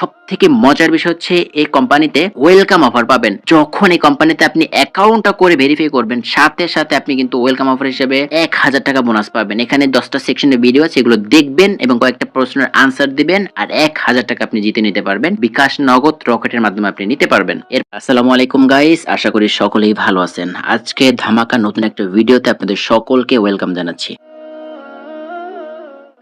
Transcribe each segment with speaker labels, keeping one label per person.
Speaker 1: সব থেকে মজার বিষয় হচ্ছে এই কোম্পানিতে ওয়েলকাম অফার পাবেন। যখন এই কোম্পানিতে আপনি অ্যাকাউন্টটা করে ভেরিফাই করবেন, সাথে সাথে আপনি কিন্তু ওয়েলকাম অফার হিসেবে এক হাজার টাকা বোনাস পাবেন। এখানে দশটা সেকশনের ভিডিও আছে, এগুলো দেখবেন এবং কয়েকটা প্রশ্নের আনসার দিবেন আর এক হাজার টাকা আপনি জিতে নিতে পারবেন। বিকাশ নগদ রকেটের মাধ্যমে আপনি নিতে পারবেন। এর আসসালামু আলাইকুম গাইস আশা করি সকলেই ভালো আছেন। আজকে ধামাকা নতুন একটা ভিডিওতে আপনাদের সকলকে ওয়েলকাম জানাচ্ছি।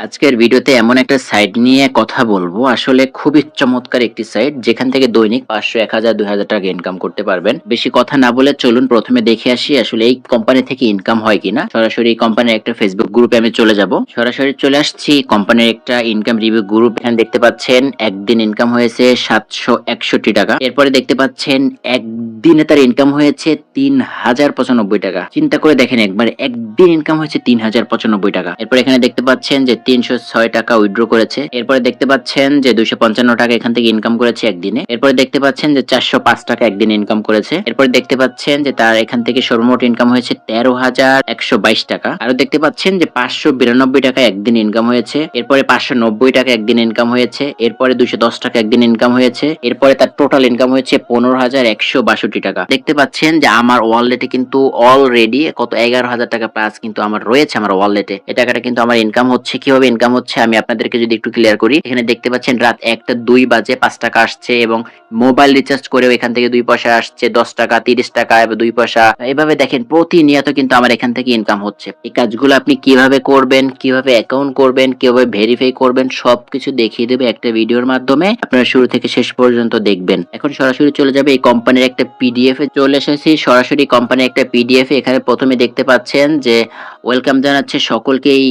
Speaker 1: আজকের ভিডিওতে এমন একটা সাইট নিয়ে কথা বলব। আসলে খুবই চমৎকার একটি সাইট যেখান থেকে দৈনিক পাঁচশো এক হাজার দুই হাজার টাকা ইনকাম করতে পারবেন। বেশি কথা না বলে চলুন প্রথমে দেখে আসি আসলে এই কোম্পানি থেকে ইনকাম হয় কিনা। সরাসরি কোম্পানির একটা ফেসবুক গ্রুপে আমি চলে যাব। সরাসরি চলে আসছি কোম্পানির একটা ইনকাম রিভিউ গ্রুপ এখানে দেখতে পাচ্ছেন, একদিন ইনকাম হয়েছে সাতশো একষট্টি টাকা। এরপরে দেখতে পাচ্ছেন, একদিনে তার ইনকাম হয়েছে তিন হাজার পঁচানব্বই টাকা। চিন্তা করে দেখেন একবার, একদিন ইনকাম হয়েছে তিন হাজার পঁচানব্বই টাকা। এরপর এখানে দেখতে পাচ্ছেন যে তিনশো ছয় টাকা উইথড্র করেছে। এরপরে দেখতে পাচ্ছেন যে দুইশো পঞ্চান্ন টাকা এখান থেকে ইনকাম করেছে একদিনে। এরপরে দেখতে পাচ্ছেন যে চারশো পাঁচ টাকা একদিন ইনকাম করেছে। এরপরে দেখতে পাচ্ছেন যে তার এখান থেকে সর্বমোট ইনকাম হয়েছে তেরো হাজার একশো বাইশ টাকা। আরও দেখতে পাচ্ছেন যে পাঁচশো বিরানব্বই টাকা একদিন ইনকাম হয়েছে। এরপরে পাঁচশো নব্বই টাকা একদিন ইনকাম হয়েছে। এরপরে দুশো দশ টাকা একদিন ইনকাম হয়েছে। এরপরে তার টোটাল ইনকাম হয়েছে পনেরো হাজার একশো বাষট্টি টাকা। দেখতে পাচ্ছেন যে আমার ওয়ালেটে কিন্তু অলরেডি কত এগারো হাজার টাকা প্লাস কিন্তু আমার রয়েছে আমার ওয়ালেটে এই টাকাটা কিন্তু আমার ইনকাম হচ্ছে কীভাবে ইনকাম হচ্ছে, আমি আপনাদেরকে যদি একটু ক্লিয়ার করি, এখানে দেখতে পাচ্ছেন রাত একটা, দুই বাজে পাঁচ টাকা আসছে এবং মোবাইল রিচার্জ করেও এখান থেকে দুই পয়সা আসছে, দশ টাকা, তিরিশ টাকা দুই পয়সা। এভাবে দেখেন প্রতিনিয়ত কিন্তু আমার এখান থেকে ইনকাম হচ্ছে। এই কাজগুলো আপনি কীভাবে করবেন, কীভাবে অ্যাকাউন্ট করবেন, কীভাবে ভেরিফাই করবেন, সবকিছু দেখিয়ে দেবে একটা ভিডিওর মাধ্যমে। আপনারা শুরু থেকে শেষ পর্যন্ত দেখবেন। এখন সরাসরি চলে যাবে এই কোম্পানির একটা পিডিএফ এ চলে এসেছি সরাসরি কোম্পানির একটা পিডিএফ এখানে প্রথমে দেখতে পাচ্ছেন যে ওয়েলকাম জানাচ্ছে সকলকেই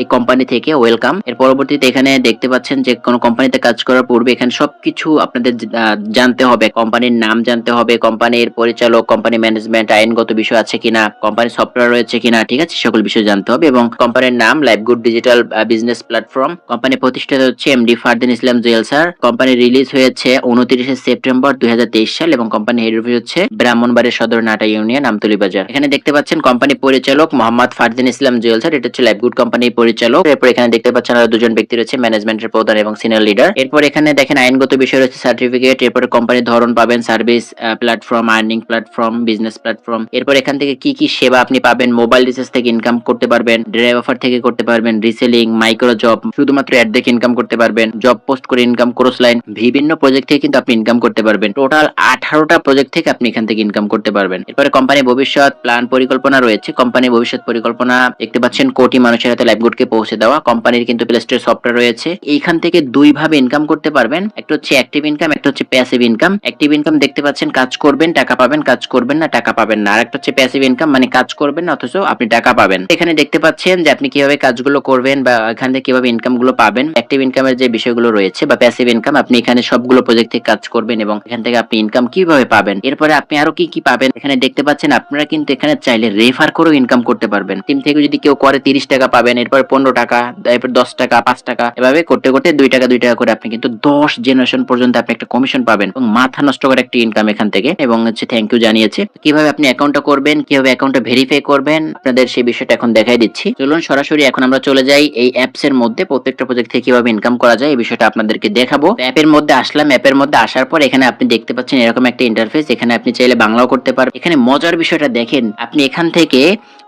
Speaker 1: এই কোম্পানি থেকে ওয়েলকাম এর পরবর্তীতে এখানে দেখতে পাচ্ছেন যে কোনো কোম্পানিতে কাজ করার পূর্বে এখানে সবকিছু আপনাদের জানতে হবে। কোম্পানির নাম জানতে হবে কোম্পানির পরিচালক কোম্পানি ম্যানেজমেন্ট আইনগত বিষয় আছে কিনা কোম্পানির সফটওয়্যার রয়েছে কিনা, ঠিক আছে? সকল বিষয় জানতে হবে এবং কোম্পানির নাম Lifegood digital business platform company প্রতিষ্ঠিত হচ্ছে MD Fardin Islam Jewel sir. Company release হয়েছে উনত্রিশে সেপ্টেম্বর দুই হাজার তেইশ সাল এবং কোম্পানি হেড অফিস হচ্ছে ব্রাহ্মণবাড়ির সদর নাটা ইউনিয়ন আমতলি বাজার। এখানে দেখতে পাচ্ছেন কোম্পানি পরিচালক মোহাম্মদ ফারদিন ইসলাম জুয়েল স্যার, এটা হচ্ছে লাইফগুড কোম্পানির পরিচালক। এরপর এখানে দেখতে পাচ্ছেন আরও দুজন ব্যক্তি রয়েছে ম্যানেজমেন্টের প্রধান এবং সিনিয়র লিডার এরপর এখানে দেখেন আইনগত বিষয় রয়েছে সার্টিফিকেট এরপর কোম্পানির ধরন পাবেন service platform earning platform business platform এরপর এখান থেকে কি কি সেবা আপনি পাবেন মোবাইল রিচার্জ থেকে ইনকাম করতে পারবেন ড্রাইভ অফার থেকে করতে পারবেন রিসেলিং মাইক্রো জব শুধুমাত্র অ্যাড দেখে ইনকাম করতে পারবেন জব পোস্ট করে ইনকাম ক্রস লাইন বিভিন্ন প্রজেক্ট থেকে কিন্তু আপনি ইনকাম করতে পারবেন। টোটাল আঠারোটা প্রজেক্ট থেকে আপনি এখান থেকে ইনকাম করতে পারবেন। এরপরে কোম্পানি ভবিষ্যৎ প্ল্যান পরিকল্পনা রয়েছে কোম্পানি ভবিষ্যৎ পরিকল্পনা দেখতে পাচ্ছেন কোটি মানুষের হাতে লাইফগুডকে পৌঁছে দেওয়া। কোম্পানির কিন্তু প্লে স্টোর সফটওয়্যার রয়েছে। এইখান থেকে দুই ভাবে ইনকাম করতে পারবেন। একটা হচ্ছে অ্যাক্টিভ ইনকাম একটা হচ্ছে প্যাসিভ ইনকাম অ্যাক্টিভ ইনকাম দেখতে পাচ্ছেন, কাজ করবেন, টাকা পাবেন, কাজ করবেন না, টাকা পাবেন না। আর একটা হচ্ছে প্যাসিভ ইনকাম মানে কাজ করবেন, অথচ আপনি টাকা পাবেন। এখানে দেখতে পাচ্ছেন যে আপনি কীভাবে কাজগুলো করবেন বা এখান থেকে কীভাবে ইনকামগুলো পাবেন। অ্যাক্টিভ ইনকামের যে বিষয়গুলো রয়েছে বা প্যাসিভ ইনকাম আপনি এখানে সবগুলো প্রজেক্ট থেকে কাজ করবেন এবং এখান থেকে আপনি ইনকাম কীভাবে পাবেন? এরপরে আপনি আরও কি কি পাবেন? এখানে দেখতে পাচ্ছেন, আপনারা কিন্তু এখানে চাইলে রেফার করেও ইনকাম করতে পারবেন। টিম থেকে যদি কেউ করে তিরিশ টাকা পাবেন, এরপর পনেরো টাকা, এরপর দশ টাকা, পাঁচ টাকা, এভাবে করতে করতে দুই টাকা দুই টাকা করে আপনি কিন্তু দশ জেনারেশন পর্যন্ত আপনি একটা কমিশন পাবেন এবং মাথা নষ্ট করে একটা ইনকাম এখান থেকে এবং হচ্ছে থ্যাংক ইউ জানিয়েছে। কীভাবে আপনি অ্যাকাউন্টটা করবেন, কীভাবে অ্যাকাউন্টটা ভেরিফাই করবেন, আপনাদের সেই বিষয়টা এখন দেখাই দিচ্ছি। চলুন সরাসরি এখন আমরা চলে যাই এই অ্যাপস এর মধ্যে, প্রত্যেকটা প্রজেক্ট থেকে কীভাবে ইনকাম করা যায়, এই বিষয়টা আপনাদেরকে দেখাবো। অ্যাপের মধ্যে আসলাম অ্যাপের মধ্যে আসার পর এখানে আপনি দেখতে পাচ্ছেন এরকম একটা ইন্টারফেস এখানে আপনি চাইলে বাংলাও করতে পারবেন এখানে মজার বিষয়টা দেখেন, আপনি এখান থেকে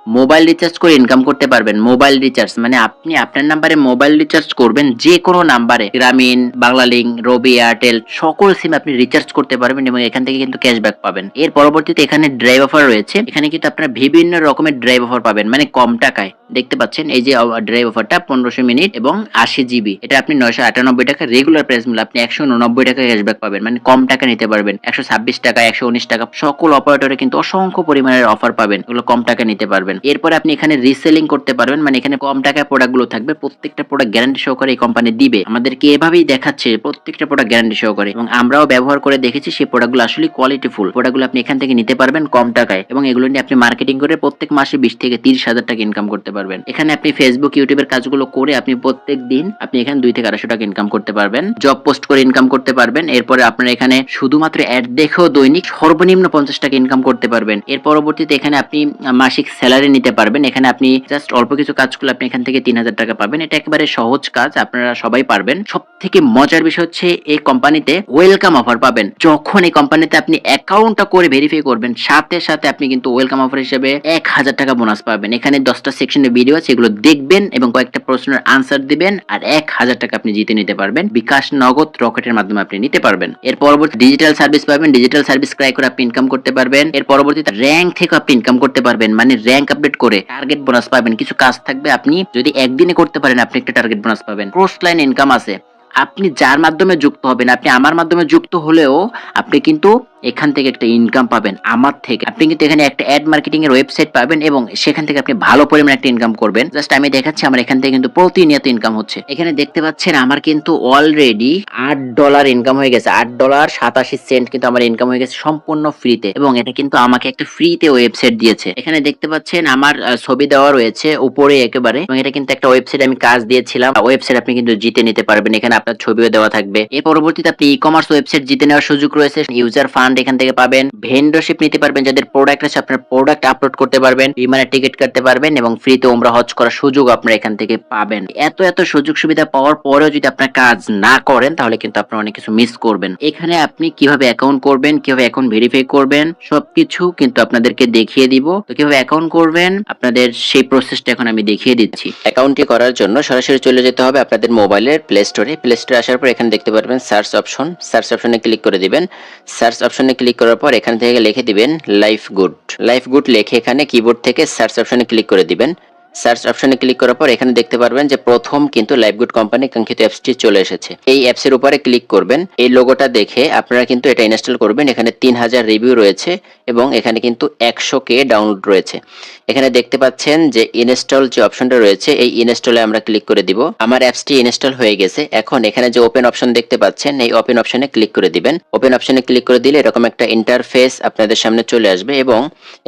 Speaker 1: মোবাইল রিচার্জ করে ইনকাম করতে পারবেন। মোবাইল রিচার্জ মানে আপনি আপনার নাম্বারে মোবাইল রিচার্জ করবেন, যে কোনো নাম্বারে গ্রামীণ, বাংলালিংক, রবি, এয়ারটেল, সকল সিম আপনি রিচার্জ করতে পারবেন এবং এখান থেকে কিন্তু ক্যাশব্যাক পাবেন। এর পরবর্তীতে এখানে ড্রাইভ অফার রয়েছে। এখানে কিন্তু আপনারা বিভিন্ন রকমের ড্রাইভ অফার পাবেন মানে কম টাকায়। দেখতে পাচ্ছেন, এই যে ড্রাইভ অফারটা পনেরোশো মিনিট এবং আশি জিবি এটা আপনি নয়শো আটানব্বই টাকা রেগুলার প্রাইস মূল্য আপনি একশো উননব্বই টাকা ক্যাশব্যাক পাবেন মানে কম টাকা নিতে পারবেন। একশো ছাব্বিশ টাকা, একশো উনিশ টাকা, সকল অপারেটরে কিন্তু অসংখ্য পরিমাণের অফার পাবেন। এগুলো কম টাকা নিতে পারবেন। এরপরে আপনি এখানে রিসেলিং করতে পারবেন মানে এখানে কম টাকায় প্রোডাক্টগুলো থাকবে, প্রত্যেকটা প্রোডাক্ট গ্যারান্টি সহকারে এই কোম্পানি দিবে। আমাদেরকে এভাবেই দেখাচ্ছে প্রত্যেকটা প্রোডাক্ট গ্যারান্টি সহকারে। এবং আমরাও ব্যবহার করে দেখেছি সেই প্রোডাক্টগুলো আসলে কোয়ালিটি ফুল প্রোডাক্টগুলো আপনি এখান থেকে নিতে পারবেন কম টাকায়। এবং এগুলো নিয়ে আপনি মার্কেটিং করে প্রত্যেক মাসে বিশ থেকে তিরিশ হাজার টাকা ইনকাম করতে পারবেন। এখানে আপনি ফেসবুক ইউটিউবের কাজগুলো করে আপনি প্রত্যেক দিন আপনি এখানে দুই থেকে আড়াইশো টাকা ইনকাম করতে পারবেন। জব পোস্ট করে ইনকাম করতে পারবেন। এরপরে আপনার এখানে শুধুমাত্র অ্যাড দেখেও দৈনিক সর্বনিম্ন পঞ্চাশ টাকা ইনকাম করতে পারবেন। এর পরবর্তীতে এখানে আপনি মাসিক স্যালারি একেবারে নিতে পারবেন। এখানে আপনি জাস্ট অল্প কিছু কাজ করলে আপনি এখান থেকে তিন হাজার টাকা পাবেন। এটা একেবারে সহজ কাজ, আপনারা সবাই পারবেন। সব থেকে মজার বিষয় হচ্ছে এই কোম্পানিতে ওয়েলকাম অফার পাবেন। যখন এই কোম্পানিতে আপনি অ্যাকাউন্টটা করে ভেরিফাই করবেন, সাথে সাথে আপনি কিন্তু ওয়েলকাম অফার হিসেবে এক হাজার টাকা বোনাস পাবেন। এখানে দশটা সেকশনের ভিডিও আছে, এগুলো দেখবেন এবং কয়েকটা প্রশ্নের আনসার দিবেন আর এক হাজার টাকা আপনি জিতে নিতে পারবেন। বিকাশ, নগদ, রকেটের মাধ্যমে আপনি নিতে পারবেন। এর পরবর্তী ডিজিটাল সার্ভিস পাবেন। ডিজিটাল সার্ভিস ক্রাই করে আপনি ইনকাম করতে পারবেন। এর পরবর্তীতে র্যাঙ্ক থেকে আপনি ইনকাম করতে পারবেন। মানে র্যাঙ্ক আপডেট করে টার্গেট বোনাস পাবেন। কিছু কাজ থাকবে, আপনি যদি একদিনে করতে পারেন, আপনি একটা টার্গেট বোনাস পাবেন। ক্রস লাইন ইনকাম আছে। আপনি যার মাধ্যমে যুক্ত হবেন, আপনি আমার মাধ্যমে যুক্ত হলেও আপনি কিন্তু এখান থেকে একটা ইনকাম পাবেন, আমার থেকে। আপনি কিন্তু এখানে একটা অ্যাড মার্কেটিং এর ওয়েবসাইট পাবেন এবং সেখান থেকে আপনি ভালো পরিমাণে একটা ইনকাম করবেন। জাস্ট আমি দেখাচ্ছি, আমার এখান থেকে কিন্তু প্রতিনিয়ত ইনকাম হচ্ছে। এখানে দেখতে পাচ্ছেন, আমার কিন্তু অলরেডি আট ডলার ইনকাম হয়ে গেছে। আট ডলার সাতাশি সেন্ট কিন্তু আমার ইনকাম হয়ে গেছে সম্পূর্ণ ফ্রিতে এবং এটা কিন্তু আমাকে একটা ফ্রিতে ওয়েবসাইট দিয়েছে। এখানে দেখতে পাচ্ছেন, আমার ছবি দেওয়া রয়েছে উপরে একেবারে এবং এটা কিন্তু একটা ওয়েবসাইট আমি কাজ দিয়েছিলাম। ওয়েবসাইট আপনি কিন্তু জিতে নিতে পারবেন। এখানে আপনার ছবিও দেওয়া থাকবে। এর পরবর্তীতে আপনি ই কমার্স ওয়েবসাইট জিতে নেওয়ার সুযোগ রয়েছে। ইউজার ফান্ড এখান থেকে পাবেন। ভেন্ডরশিপ নিতে পারবেন যাদের প্রোডাক্ট আছে, আপনার প্রোডাক্ট আপলোড করতে পারবেন বিমানের টিকিট কাটতে পারবেন এবং ফ্রিতে ওমরা হজ করার সুযোগ আপনারা এখান থেকে পাবেন। এত এত সুযোগ সুবিধা পাওয়ার পরেও যদি আপনার কাজ না করেন, তাহলে কিন্তু আপনারা অনেক কিছু মিস করবেন। এখানে আপনি কীভাবে অ্যাকাউন্ট করবেন, কীভাবে অ্যাকাউন্ট ভেরিফাই করবেন, সবকিছু কিন্তু আপনাদেরকে দেখিয়ে দিব। তো কীভাবে অ্যাকাউন্ট করবেন, আপনাদের সেই প্রসেসটা এখন আমি দেখিয়ে দিচ্ছি। অ্যাকাউন্টটি করার জন্য সরাসরি চলে যেতে হবে আপনাদের মোবাইলের প্লে স্টোরে প্লে স্টোরে আসার পর এখানে দেখতে পারবেন সার্চ অপশন সার্চ অপশনে ক্লিক করে দিবেন। সার্চ অপশনে ক্লিক করার পর এখান থেকে লিখে দিবেন লাইফ গুড। লাইফ গুড লিখে এখানে কিবোর্ড থেকে সার্চ অপশনে ক্লিক করে দিবেন। সার্চ অপশনে ক্লিক করার পর এখানে দেখতে পারবেন যে প্রথম কিন্তু লাইফগুড কোম্পানি কাঙ্ক্ষিত অ্যাপসটি চলে এসেছে। এই অ্যাপসের উপরে ক্লিক করবেন। এই লোগোটা দেখে আপনারা কিন্তু এটা ইনস্টল করবেন। এখানে তিন হাজার রিভিউ রয়েছে এবং এখানে কিন্তু একশো কে ডাউনলোড রয়েছে। এখানে দেখতে পাচ্ছেন যে ইনস্টল যে অপশনটা রয়েছে, এই ইনস্টলে আমরা ক্লিক করে দিব। আমার অ্যাপসটি ইনস্টল হয়ে গেছে। এখন এখানে যে ওপেন অপশন দেখতে পাচ্ছেন, এই ওপেন অপশনে ক্লিক করে দিবেন। ওপেন অপশনে ক্লিক করে দিলে এরকম একটা ইন্টারফেস আপনাদের সামনে চলে আসবে এবং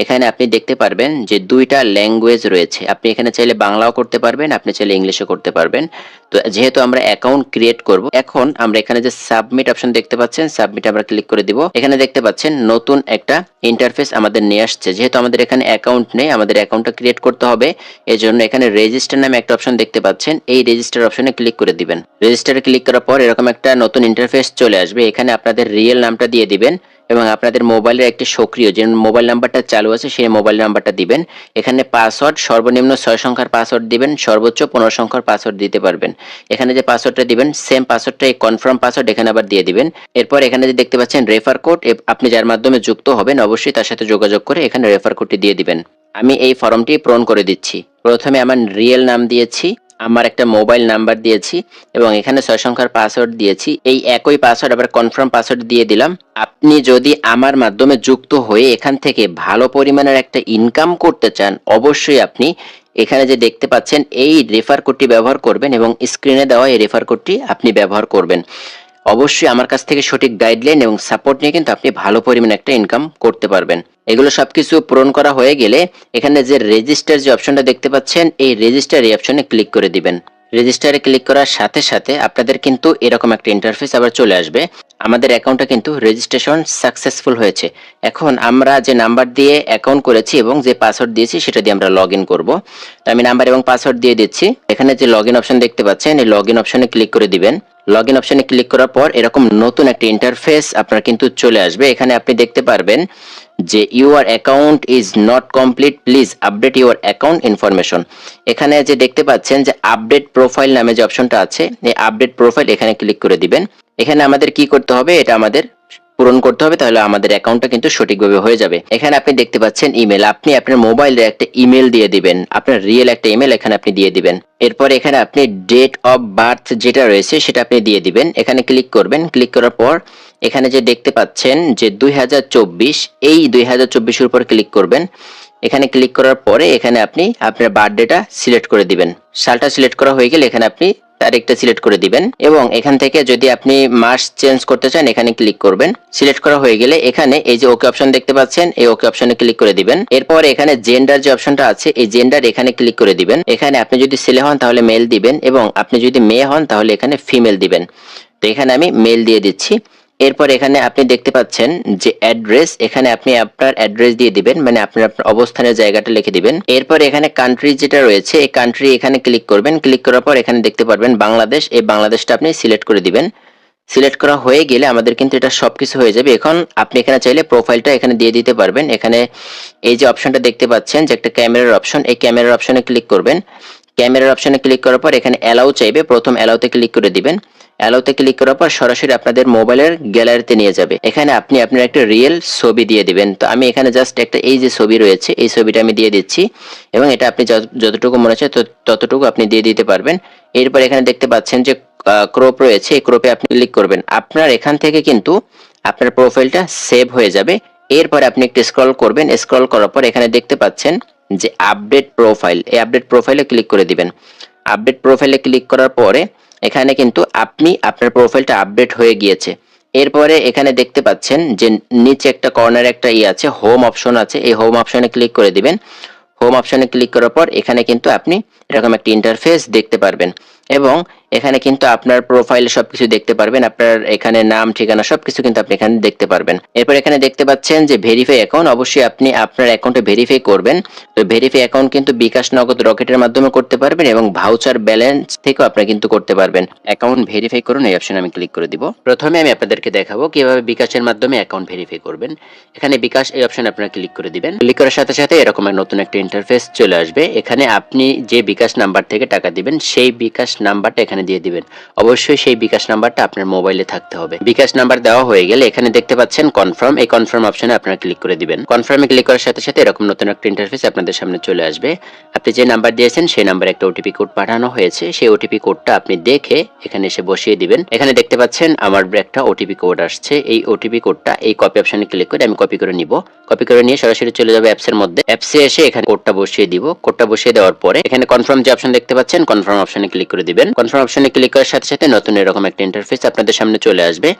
Speaker 1: এখানে আপনি দেখতে পারবেন যে দুইটা ল্যাঙ্গুয়েজ রয়েছে। আপনি এখানে চাইলে বাংলাও করতে পারবেন, আপনি চাইলে ইংলিশও করতে পারবেন। তো যেহেতু আমরা অ্যাকাউন্ট ক্রিয়েট করব, এখন আমরা এখানে যে সাবমিট অপশন দেখতে পাচ্ছেন সাবমিট আমরা ক্লিক করে দিব। এখানে দেখতে পাচ্ছেন নতুন একটা ইন্টারফেস আমাদের নিয়ে আসছে। যেহেতু আমাদের এখানে অ্যাকাউন্ট নেই, আমাদের অ্যাকাউন্টটা ক্রিয়েট করতে হবে। এজন্য এখানে রেজিস্টার নামে একটা অপশন দেখতে পাচ্ছেন। এই রেজিস্টার অপশনে ক্লিক করে দিবেন। রেজিস্টারে ক্লিক করার পর এরকম একটা নতুন ইন্টারফেস চলে আসবে। এখানে আপনাদের রিয়েল নামটা দিয়ে দিবেন। এবং আপনাদের মোবাইলের একটি সক্রিয় যে মোবাইল নাম্বারটা চালু আছে, সেই মোবাইল নাম্বারটা দিবেন। এখানে পাসওয়ার্ড সর্বনিম্ন ছয় সংখ্যার পাসওয়ার্ড দিবেন, সর্বোচ্চ পনেরো সংখ্যার পাসওয়ার্ড দিতে পারবেন। এখানে যে পাসওয়ার্ডটা দিবেন সেম পাসওয়ার্ডটা এই কনফার্ম পাসওয়ার্ড এখানে আবার দিয়ে দিবেন। এরপর এখানে যে দেখতে পাচ্ছেন রেফার কোড আপনি যার মাধ্যমে যুক্ত হবেন, অবশ্যই তার সাথে যোগাযোগ করে এখানে রেফার কোডটি দিয়ে দিবেন। আমি এই ফর্মটি পূরণ করে দিচ্ছি। প্রথমে আমার রিয়েল নাম দিয়েছি। আমার একটা মোবাইল নাম্বার দিয়েছি এবং এখানে ছয় সংখ্যার পাসওয়ার্ড দিয়েছি। এই একই পাসওয়ার্ড আবার কনফার্ম পাসওয়ার্ড দিয়ে দিলাম। আপনি যদি আমার মাধ্যমে যুক্ত হয়ে এখান থেকে ভালো পরিমাণের একটা ইনকাম করতে চান, অবশ্যই আপনি এখানে যে দেখতে পাচ্ছেন এই রেফার কোডটি ব্যবহার করবেন এবং স্ক্রিনে দেওয়া এই রেফার কোডটি আপনি ব্যবহার করবেন। অবশ্যই আমার কাছ থেকে সঠিক গাইডলাইন এবং সাপোর্ট নিয়ে কিন্তু আপনি ভালো পরিমাণে একটা ইনকাম করতে পারবেন। এগুলো সবকিছু পূরণ করা হয়ে গেলে এখানে যে রেজিস্টার যে অপশনটা দেখতে পাচ্ছেন, এই রেজিস্টার এই অপশনে ক্লিক করে দিবেন। রেজিস্টারে ক্লিক করার সাথে সাথে আপনাদের কিন্তু এরকম একটা ইন্টারফেস আবার চলে আসবে। আমাদের অ্যাকাউন্টটা কিন্তু রেজিস্ট্রেশন সাকসেসফুল হয়েছে। এখন আমরা যে নাম্বার দিয়ে অ্যাকাউন্ট করেছি এবং যে পাসওয়ার্ড দিয়েছি, সেটা দিয়ে আমরা লগ ইন করব। তো আমি নাম্বার এবং পাসওয়ার্ড দিয়ে দিচ্ছি। এখানে যে লগ ইন অপশন দেখতে পাচ্ছেন, এই লগ ইন অপশনে ক্লিক করে দিবেন। লগ ইন অপশনে ক্লিক করার পর এরকম নতুন একটা ইন্টারফেস আপনার কিন্তু চলে আসবে। এখানে আপনি দেখতে পারবেন যে your account is not complete please update your account information এখানে যে দেখতে পাচ্ছেন যে আপডেট প্রোফাইল নামে যে অপশনটা আছে, এই আপডেট প্রোফাইল এখানে ক্লিক করে দিবেন। এখানে আমাদের কি করতে হবে? এটা আমাদের পূরণ করতে হবে, তাহলে আমাদের অ্যাকাউন্টটা কিন্তু সঠিকভাবে হয়ে যাবে। এখানে আপনি দেখতে পাচ্ছেন ইমেল আপনি আপনার মোবাইলে একটা ইমেল দিয়ে দিবেন, আপনার রিয়েল একটা ইমেল এখানে আপনি দিয়ে দিবেন। এরপর এখানে আপনি ডেট অফ বার্থ যেটা রয়েছে, সেটা আপনি দিয়ে দিবেন। এখানে ক্লিক করবেন ক্লিক করার পর এখানে যে দেখতে পাচ্ছেন যে দুই এই দুই হাজার উপর ক্লিক করবেন। এখানে ক্লিক করার পরে এখানে আপনি আপনার বার্থডেটা সিলেক্ট করে দিবেন। সালটা সিলেক্ট করা হয়ে গেলে এখানে আপনি তারিখটা সিলেক্ট করে দিবেন এবং এখান থেকে যদি আপনি মাস চেঞ্জ করতে চান, এখানে ক্লিক করবেন। সিলেক্ট করা হয়ে গেলে এখানে এই যে ওকে অপশন দেখতে পাচ্ছেন, এই ওকে অপশনে ক্লিক করে দিবেন। এরপর এখানে জেন্ডার যে অপশনটা আছে, এই জেন্ডার এখানে ক্লিক করে দিবেন। এখানে আপনি যদি ছেলে হন, তাহলে মেল দিবেন এবং আপনি যদি মেয়ে হন, তাহলে এখানে ফিমেল দিবেন। তো এখানে আমি মেল দিয়ে দিচ্ছি। এরপর এখানে আপনি দেখতে পাচ্ছেন যে অ্যাড্রেস এখানে আপনি আপনার অ্যাড্রেস দিয়ে দিবেন মানে আপনার আপনার অবস্থানের জায়গাটা লিখে দিবেন। এরপর এখানে কান্ট্রি যেটা রয়েছে, এই কান্ট্রি এখানে ক্লিক করবেন। ক্লিক করার পর এখানে দেখতে পারবেন বাংলাদেশ। এই বাংলাদেশটা আপনি সিলেক্ট করে দিবেন। সিলেক্ট করা হয়ে গেলে আমাদের কিন্তু এটা সবকিছু হয়ে যাবে। এখন আপনি এখানে চাইলে প্রোফাইলটা এখানে দিয়ে দিতে পারবেন। এখানে এই যে অপশনটা দেখতে পাচ্ছেন যে একটা ক্যামেরার অপশন এই ক্যামেরার অপশনে ক্লিক করবেন। ক্যামেরার অপশনে ক্লিক করার পর এখানে অ্যালাউ চাইবে। প্রথম অ্যালাউতে ক্লিক করে দিবেন। অ্যালাউতে ক্লিক করার পর সরাসরি আপনাদের মোবাইলের গ্যালারিতে নিয়ে যাবে। এখানে আপনি আপনার একটা রিয়েল ছবি দিয়ে দিবেন। তো আমি এখানে জাস্ট একটা এই যে ছবি রয়েছে, এই ছবিটা আমি দিয়ে দিচ্ছি এবং এটা আপনি যত- যতটুকু মনে হচ্ছে তত- ততটুকু আপনি দিয়ে দিতে পারবেন। এরপর এখানে দেখতে পাচ্ছেন যে ক্রপ রয়েছে, এই ক্রপে আপনি ক্লিক করবেন। আপনার এখান থেকে কিন্তু আপনার প্রোফাইলটা সেভ হয়ে যাবে। এরপরে আপনি একটু স্ক্রল করবেন। স্ক্রল করার পর এখানে দেখতে পাচ্ছেন যে আপডেট প্রোফাইল এই আপডেট প্রোফাইলে ক্লিক করে দিবেন। আপডেট প্রোফাইলে ক্লিক করার পরে এখানে কিন্তু আপনি আপনার প্রোফাইলটা আপডেট হয়ে গিয়েছে। এরপরে এখানে দেখতে পাচ্ছেন যে নিচে একটা কর্নার একটা ই আছে হোম অপশন আছে। এই হোম অপশনে ক্লিক করে দিবেন। হোম অপশনে ক্লিক করার পর এখানে কিন্তু আপনি এরকম একটা ইন্টারফেস দেখতে পারবেন। এবং এখানে কিন্তু আপনার প্রোফাইলে সবকিছু দেখতে পারবেন। আপনার এখানে নাম, ঠিকানা সবকিছু কিন্তু আপনি এখানে দেখতে পারবেন। এরপর এখানে দেখতে পাচ্ছেন যে ভেরিফাই অ্যাকাউন্ট অবশ্যই আপনি আপনার অ্যাকাউন্টে ভেরিফাই করবেন। তো ভেরিফাই অ্যাকাউন্ট কিন্তু বিকাশ নগদ রকেটের মাধ্যমে করতে পারবেন এবং ভাউচার ব্যালেন্স থেকেও আপনি কিন্তু করতে পারবেন। অ্যাকাউন্ট ভেরিফাই করুন, এই অপশন আমি ক্লিক করে দিব। প্রথমে আমি আপনাদেরকে দেখাবো কীভাবে বিকাশের মাধ্যমে অ্যাকাউন্ট ভেরিফাই করবেন। এখানে বিকাশ এই অপশন আপনারা ক্লিক করে দিবেন। ক্লিক করার সাথে সাথে এরকম নতুন একটা ইন্টারফেস চলে আসবে। এখানে আপনি যে বিকাশ নাম্বার থেকে টাকা দিবেন, সেই বিকাশ নাম্বারটা এখানে দিয়ে দিবেন। অবশ্যই সেই বিকাশ নাম্বারটা আপনার মোবাইলে থাকতে হবে। বিকাশ নাম্বার দেওয়া হয়ে গেলে এখানে দেখতে পাচ্ছেন কনফার্ম এই কনফার্ম অপশনে আপনারা ক্লিক করে দিবেন। কনফার্মে ক্লিক করার সাথে সাথে এরকম নতুন একটা ইন্টারফেস আপনাদের সামনে চলে আসবে। আপনি যে নাম্বার দিয়েছেন সেই নাম্বারে একটা ওটিপি কোড পাঠানো হয়েছে। সেই ওটিপি কোডটা আপনি দেখে এখানে এসে বসিয়ে দিবেন। এখানে দেখতে পাচ্ছেন আমার একটা ওটিপি কোড আসছে। এই ওটিপি কোডটা এই কপি অপশনে ক্লিক করে আমি কপি করে নিব। কপি করে নিয়ে সরাসরি চলে যাবে অ্যাপস এর মধ্যে। অ্যাপসে এসে এখানে কোডটা বসিয়ে দিব। কোডটা বসিয়ে দেওয়ার পরে এখানে কনফার্ম যে অপশন দেখতে পাচ্ছেন কনফার্ম অপশনে ক্লিক করে দিবেন। কনফার্ম অপশনে ক্লিক করার সাথে সাথে নতুন এরকম একটা ইন্টারফেস আপনাদের সামনে চলে আসবে।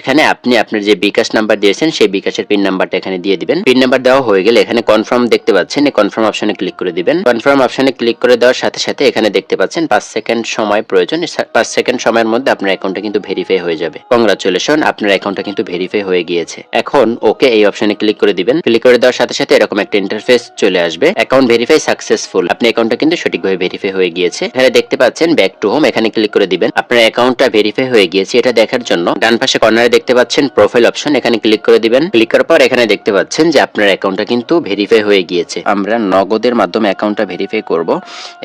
Speaker 1: এখানে আপনি আপনার যে বিকাশ নাম্বার দিয়েছেন, সেই বিকাশের পিন নাম্বারটা এখানে দিয়ে দিবেন। পিন নাম্বার দেওয়া হয়ে গেলে এখানে কনফার্ম দেখতে পাচ্ছেন, এই কনফার্ম অপশনে ক্লিক করে দিবেন। কনফার্ম অপশনে ক্লিক করে দেওয়ার সাথে সাথে এখানে দেখতে পাচ্ছেন পাঁচ সেকেন্ড সময় প্রয়োজন। পাঁচ সেকেন্ড সময়ের মধ্যে আপনার অ্যাকাউন্টটা কিন্তু ভেরিফাই হয়ে যাবে। কংগ্রাচুলেশন আপনার অ্যাকাউন্টটা কিন্তু ভেরিফাই হয়ে গিয়েছে। এখন ওকে এই অপশনে ক্লিক করে দিবেন। ক্লিক করে দেওয়ার সাথে সাথে এরকম একটা ইন্টারফেস চলে আসবে। অ্যাকাউন্ট ভেরিফাই সাকসেসফুল আপনি অ্যাকাউন্টটা কিন্তু সঠিকভাবে ভেরিফাই হয়ে গিয়েছে। এখানে দেখতে পাচ্ছেন ব্যাক টু হোম এখানে ক্লিক করে দিবেন। আপনার অ্যাকাউন্টটা ভেরিফাই হয়ে গিয়েছে এটা দেখার জন্য। ডান পাশে কর্নারে দেখতে পাচ্ছেন প্রোফাইল অপশন এখানে ক্লিক করে দিবেন। ক্লিক করার পর এখানে দেখতে পাচ্ছেন যে আপনার অ্যাকাউন্টটা কিন্তু ভেরিফাই হয়ে গিয়েছে। আমরা নগদের মাধ্যমে অ্যাকাউন্টটা ভেরিফাই করব।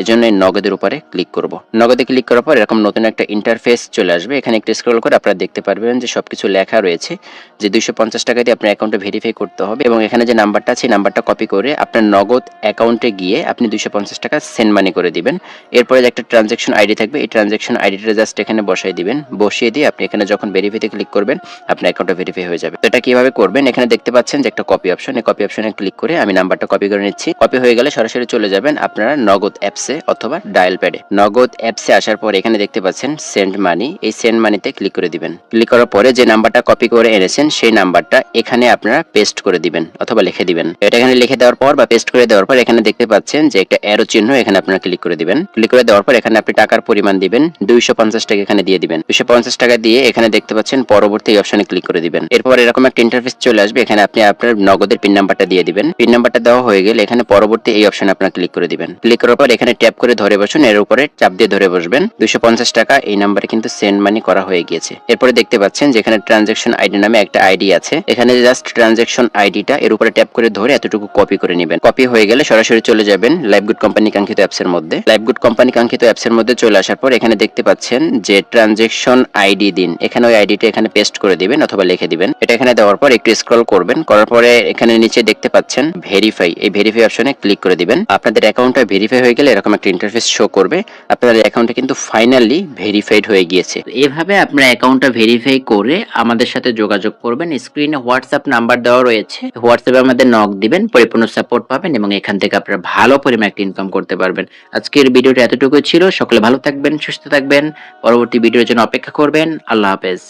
Speaker 1: এজন্য নগদের উপরে ক্লিক করব। নগদে ক্লিক করার পর এরকম নতুন একটা ইন্টারফেস চলে আসবে। এখানে একটু স্ক্রল করে আপনারা দেখতে পারবেন যে সবকিছু লেখা রয়েছে যে দুইশো পঞ্চাশ টাকা দিয়ে আপনার অ্যাকাউন্টে ভেরিফাই করতে হবে এবং এখানে যে নাম্বারটা আছে নাম্বারটা কপি করে আপনার নগদ অ্যাকাউন্টে গিয়ে আপনি দুইশো পঞ্চাশ টাকা সেন্ড মানি করে দিবেন। এরপরে একটা ট্রানজেকশন আইডি থাকবে, এই ট্রানজেকশন আইডিটা জাস্ট এখানে বসাই দিবেন। বসিয়ে দিয়ে আপনি এখানে যখন ভেরিফাইতে ক্লিক করবেন, আপনার অ্যাকাউন্টটা ভেরিফাই হয়ে যাবে। এটা কীভাবে করবেন? এখানে দেখতে পাচ্ছেন যে একটা কপি অপশন এই কপি অপশনে ক্লিক করে আমি নাম্বারটা কপি করে নিচ্ছি। কপি হয়ে গেলে সরাসরি চলে যাবেন আপনারা নগদ অ্যাপসে অথবা ডায়াল প্যাডে নগদ অ্যাপসে আসার পর এখানে দেখতে পাচ্ছেন সেন্ড মানি এই সেন্ড মানিতে ক্লিক করে দিবেন। ক্লিক করার পরে যে নাম্বারটা কপি করে এনেছেন, সেই নাম্বারটা এখানে আপনারা পেস্ট করে দিবেন অথবা লিখে দিবেন। এটা এখানে লিখে দেওয়ার পর বা পেস্ট করে দেওয়ার পর এখানে দেখতে পাচ্ছেন যে একটা অ্যারো চিহ্ন এখানে আপনারা ক্লিক করে দিবেন। ক্লিক করে দেওয়ার পর এখানে আপনি টাকার পরিমাণ দিবেন, দুইশো পঞ্চাশ টাকা এখানে দিয়ে দিবেন। দুইশো পঞ্চাশ টাকা দিয়ে এখানে দেখতে পাচ্ছেন, পরবর্তী অপশনে ক্লিক করে দিবেন। এরপর এরকম একটা ইন্টারফেস চলে আসবে, এখানে আপনি আপনার নগদের পিন নাম্বারটা দিয়ে দিবেন। পিন নাম্বারটা দেওয়া হয়ে গেলে এখানে পরবর্তী এই অপশনে আপনারা ক্লিক করে দিবেন। ক্লিক করার পর এখানে ট্যাপ করে ধরে বসুন, এর উপরে চাপ দিয়ে ধরে বসবেন। দুইশো পঞ্চাশ টাকা এই নাম্বারে কিন্তু সেন্ড মানি করা হয়ে গিয়েছে। এরপরে দেখতে পাচ্ছেন যে এখানে ট্রানজেকশন আইডি নামে একটা আইডি আছে। এখানে জাস্ট ট্রানজেকশন আইডিটা এর উপরে ট্যাপ করে ধরে এতটুকু কপি করে নেবেন। কপি হয়ে গেলে সরাসরি চলে যাবেন লাইভগুড কোম্পানি কাঙ্ক্ষিত অ্যাপস এর মধ্যে। লাইভগুড কোম্পানি কাঙ্ক্ষিত অ্যাপস এর মধ্যে চলে আসার পর এখানে দেখতে পাচ্ছেন যে ট্রানজেকশন আইডি দিন। এখানে ওই আইডিটা এখানে পেস্ট করে দিবেন অথবা লিখে দিবেন। এটা এখানে দেওয়ার পর একটু স্ক্রল করবেন। করার পরে এখানে নিচে দেখতে পাচ্ছেন ভেরিফাই এই ভেরিফাই অপশনে ক্লিক করে দিবেন। আপনাদের অ্যাকাউন্টটা ভেরিফাই হয়ে গেলে এরকম একটা ইন্টারফেস শো করবে। আপনাদের অ্যাকাউন্টটা কিন্তু ফাইনালি ভেরিফাইড হয়ে গিয়েছে। এভাবে আপনার অ্যাকাউন্টটা ভেরিফাই করে আমাদের সাথে যোগাযোগ করবেন। স্ক্রিনে হোয়াটসঅ্যাপ নাম্বার দেওয়া রয়েছে। হোয়াটসঅ্যাপে আমাদের নক দিবেন, পরিপূর্ণ সাপোর্ট পাবেন এবং এখান থেকে আপনারা ভালো পরিমাণ একটা ইনকাম করতে পারবেন। আজকের ভিডিওটা এতটুকু ছিল। সকলে ভালো থাকবেন সুস্থ থাকবেন। পরবর্তী ভিডিওর জন্য অপেক্ষা করবেন। আল্লাহ হাফেজ।